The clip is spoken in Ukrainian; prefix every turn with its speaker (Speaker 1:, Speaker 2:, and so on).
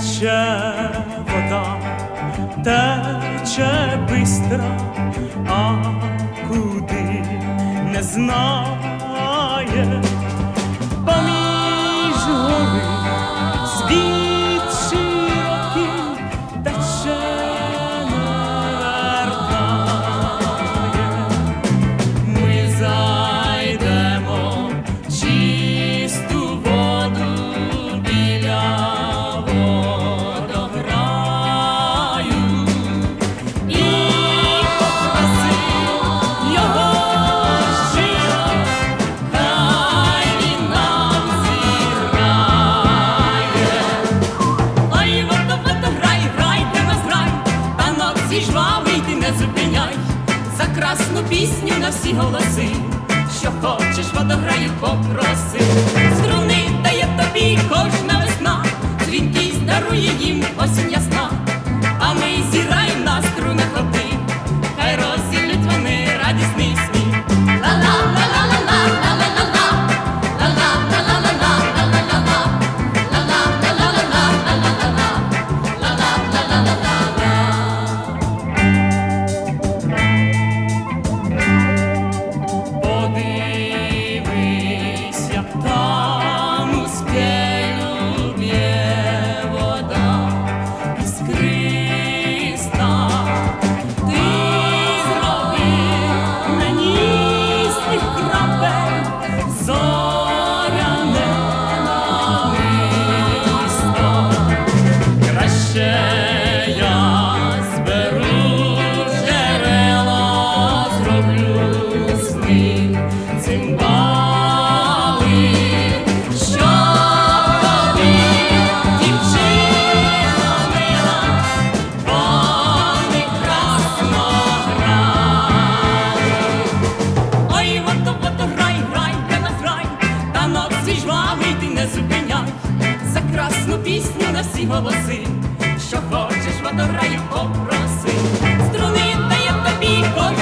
Speaker 1: тече вода, тече бистра, а куди не знає. Поміж гори свій жвавий ти не зупиняй, за красну пісню на всі голоси, що хочеш, водограю попроси, струни дає тобі кожна весна, дзвінкість дарує їм осінь ясна, пісню на всі голоси, що хочеш, водограю попроси, струни дає тобі кожна